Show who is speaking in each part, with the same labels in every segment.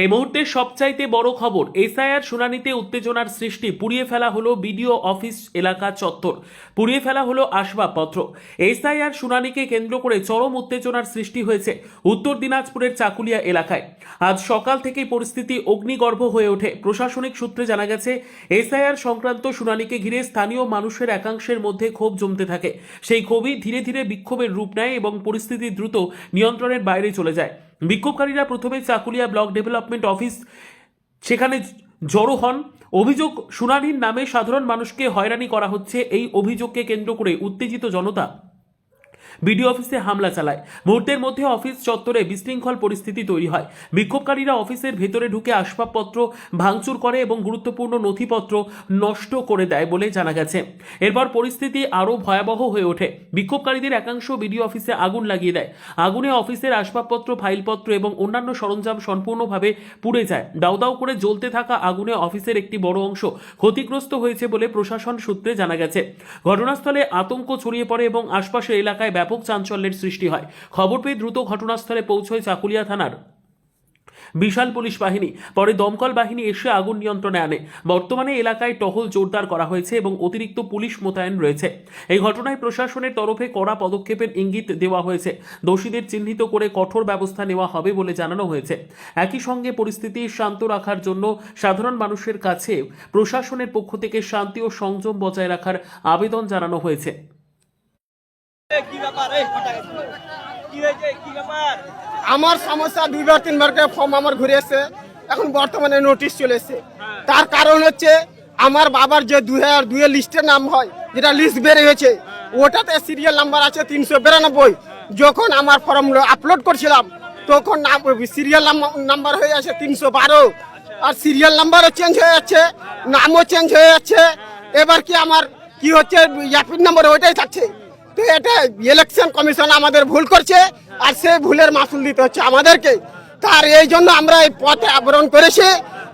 Speaker 1: এই মুহূর্তে সবচাইতে বড় খবর, এসআইআর শুনানিতে উত্তেজনার সৃষ্টি। পুড়িয়ে ফেলা হলো বিডিও অফিস এলাকা চত্বর। পুড়িয়ে ফেলা হলো আসবাবপত্র। এসআইআর শুনানিকে কেন্দ্র করে চরম উত্তেজনার সৃষ্টি হয়েছে উত্তর দিনাজপুরের চাকুলিয়া এলাকায়। আজ সকাল থেকেই পরিস্থিতি অগ্নিগর্ভ হয়ে ওঠে। প্রশাসনিক সূত্রে জানা গেছে, এসআইআর সংক্রান্ত শুনানিকে ঘিরে স্থানীয় মানুষের একাংশের মধ্যে ক্ষোভ জমতে থাকে। সেই ক্ষোভই ধীরে ধীরে বিক্ষোভের রূপ নেয় এবং পরিস্থিতি দ্রুত নিয়ন্ত্রণের বাইরে চলে যায়। বিক্ষোভকারীরা প্রথমে চাকুলিয়া ব্লক ডেভেলপমেন্ট অফিস সেখানে জড়ো হন। অভিযোগ, শুনানির নামে সাধারণ মানুষকে হয়রানি করা হচ্ছে। এই অভিযোগকে কেন্দ্র করে উত্তেজিত জনতা বিডিও অফিসে হামলা চালায়। মুহূর্তের মধ্যে অফিস চত্বরে বিশৃঙ্খল পরিস্থিতি তৈরি হয়। বিক্ষোভকারীরা অফিসের ভেতরে ঢুকে আসবাবপত্র ভাঙচুর করে এবং গুরুত্বপূর্ণ নথিপত্র নষ্ট করে দেয় বলে জানা গেছে। এরপর পরিস্থিতি আরও ভয়াবহ হয়ে ওঠে। বিক্ষোভকারীদের একাংশ বিডিও অফিসে আগুন লাগিয়ে দেয়। আগুনে অফিসের আসবাবপত্র, ফাইলপত্র এবং অন্যান্য সরঞ্জাম সম্পূর্ণভাবে পুড়ে যায়। দাউ দাউ করে জ্বলতে থাকা আগুনে অফিসের একটি বড় অংশ ক্ষতিগ্রস্ত হয়েছে বলে প্রশাসন সূত্রে জানা গেছে। ঘটনাস্থলে আতঙ্ক ছড়িয়ে পড়ে এবং আশপাশের এলাকায় চাঞ্চল্যের সৃষ্টি হয়। খবর পেয়ে দ্রুত ঘটনাস্থলে পৌঁছয় চাকুলিয়া থানার বিশাল পুলিশ বাহিনী। পরে দমকল বাহিনী এসে আগুন নিয়ন্ত্রণে আনে। বর্তমানে এলাকায় টহল জোরদার করা হয়েছে এবং অতিরিক্ত পুলিশ মোতায়েন রয়েছে। এই ঘটনায় প্রশাসনের তরফে কড়া পদক্ষেপের ইঙ্গিত দেওয়া হয়েছে। দোষীদের চিহ্নিত করে কঠোর ব্যবস্থা নেওয়া হবে বলে জানানো হয়েছে। একই সঙ্গে পরিস্থিতি শান্ত রাখার জন্য সাধারণ মানুষের কাছে প্রশাসনের পক্ষ থেকে শান্তি ও সংযম বজায় রাখার আবেদন জানানো হয়েছে
Speaker 2: কি ব্যাপার এই হঠাৎ কি হয়েছে কি ব্যাপার
Speaker 3: আমার সমস্যা দুইবার তিনবার করে ফর্ম আমার ঘুরে এসছে। এখন বর্তমানে নোটিশ চলে এসছে। তার কারণ হচ্ছে আমার বাবার যে দুই হাজার দুইয়ের লিস্টের নাম হয় যেটা লিস্ট বেড়ে হয়েছে ওটাতে সিরিয়াল নাম্বার আছে তিনশো বিরানব্বই। যখন আমার ফর্ম আপলোড করছিলাম তখন সিরিয়াল নাম্বার হয়ে আছে তিনশো বারো। আর সিরিয়াল নাম্বারও চেঞ্জ হয়ে যাচ্ছে নামও চেঞ্জ হয়ে যাচ্ছে। এবার কি আমার কি হচ্ছে ইয়াপিন নাম্বার ওইটাই থাকছে। তো এটা ইলেকশন কমিশন আমাদের ভুল করছে, আর সেই ভুলের মাসুল দিতে হচ্ছে আমাদেরকে। তার এই জন্য আমরা এই পথে আবরণ করেছি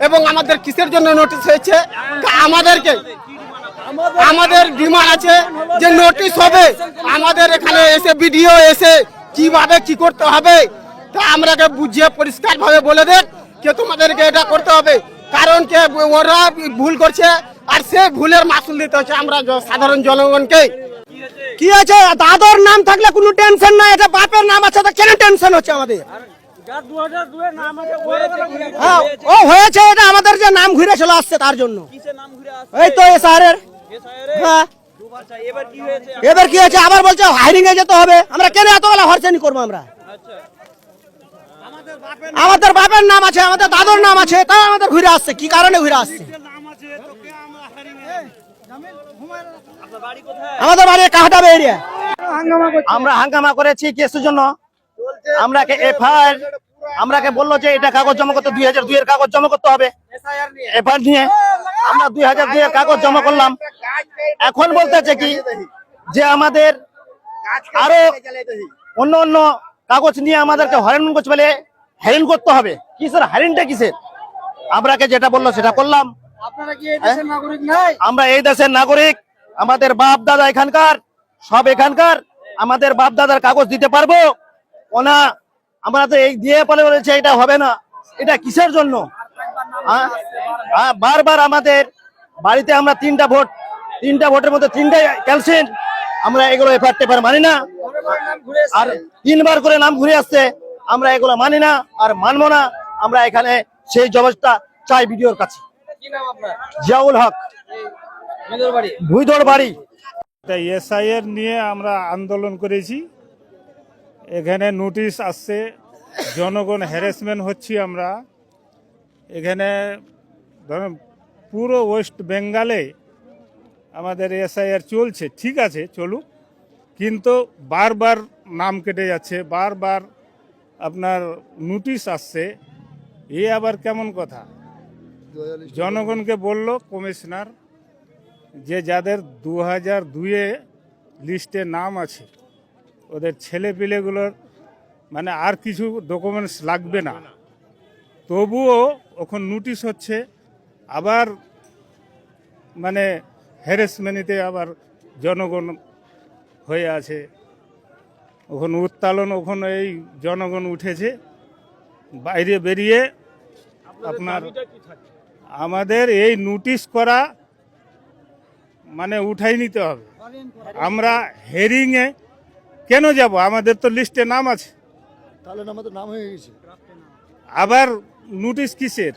Speaker 3: এবং আমাদের কিসের জন্য নোটিশ হয়েছে? আমাদেরকে, আমাদের ডিমান্ড আছে যে নোটিশ হবে। আমাদের এখানে এসে ভিডিও এসে কীভাবে কি করতে হবে, তা আমরাকে বুঝিয়ে পরিষ্কার ভাবে বলে দেখ যে তোমাদেরকে এটা করতে হবে। কারণ কে ওরা ভুল করছে, আর সেই ভুলের মাসুল দিতে হচ্ছে আমরা সাধারণ জনগণকে
Speaker 4: কি আছে? দাদর নাম থাকলে কোনো টেনশন নাই, এটা বাপের নাম আছে কেন টেনশন হচ্ছে আমাদের?
Speaker 2: যার 2002 এর নাম আছে হয়েছে কি
Speaker 4: হ্যাঁ ও হয়েছে, এটা আমাদের যে নাম ঘুরে চলে আসছে তার জন্য। এই তো এ স্যারের। হ্যাঁ।
Speaker 2: এবার কি হয়েছে?
Speaker 4: আবার বলছে হাইরিং এ যেতে হবে। আমরা কেন এতবেলা হরচানি করব আমরা? আমাদের বাপের নাম আছে, আমাদের দাদর নাম আছে, তাও আমাদের ঘুরে আসছে। কি কারণে ঘুরে আসছে? আমাদের বাড়ি কাহাটাবে এরিয়া
Speaker 5: আমরা হাঙ্গামা করেছি কেসের জন্য। আমরাকে এফআইআর আমরাকে বলল যে এটা কাগজ জমা করতে দুই হাজার দুইয়ের কাগজ জমা করতে হবে। এফআইআর নিয়ে আমরা দুই হাজার দুইয়ের কাগজ জমা করলাম। এখন বলতেছে কি যে আমাদের আরও অন্য অন্য কাগজ নিয়ে আমাদেরকে হয়রান করছে বলে হ্যারেন করতে হবে। কিসের হ্যারেনটা কিসের? আমরাকে যেটা বলল সেটা করলাম। আমরা এই দেশের নাগরিক। আমাদের বাপ দাদা এখানকার সব এখানকার। আমাদের বাপ দাদার কাগজ দিতে পারব? ওনা আমরা তো এই দিয়ে পরে বলেছে এটা হবে না। এটা কিসের জন্য? আহ? আহ, বারবার আমাদের বাড়িতে আমরা তিনটা ভোট তিনটা ভোটের মধ্যে তিনটাই ক্যালসিন আমরা এগুলো এফআর টেফার মানি না। আর তিনবার করে নাম ঘুরে আসছে আমরা এগুলো মানি না আর মানবো না। আমরা এখানে সেই জবাবটা চাই ভিডিওর কাছে। জিয়াউল হক।
Speaker 2: মেদর
Speaker 5: বাড়ি।
Speaker 6: এটা এসআইয়ের নিয়ে আমরা আন্দোলন করেছি। এখানে নোটিশ আসছে জনগণ হ্যারাসমেন্ট হচ্ছি আমরা। এখানে ধরুন পুরো ওয়েস্ট বেঙ্গলে আমাদের এসআইআর চলছে ঠিক আছে চলুক। কিন্তু বারবার নাম কেটে যাচ্ছে বারবার আপনার নোটিশ আসছে। এ আবার কেমন কথা? জনগণকে বলল কমিশনার যে যাদের দু হাজার দুয়ে লিস্টে নাম আছে ওদের ছেলে পিলেগুলোর মানে আর কিছু ডকুমেন্টস লাগবে না। তবুও ওখন নোটিশ হচ্ছে আবার মানে হ্যারাসমেন্টে আবার জনগণ হয়ে আছে। ওখানে উত্তালন ওখানে এই জনগণ উঠেছে বাইরে বেরিয়ে আপনার আমাদের এই নোটিশ করা মানে উঠাই নিতে হবে। আমরা হেরিংয়ে কেন যাব? আমাদের তো লিস্টে নাম আছে।
Speaker 5: তাহলে আমাদের নাম হয়ে গেছে।
Speaker 6: আবার নোটিশ কিসের?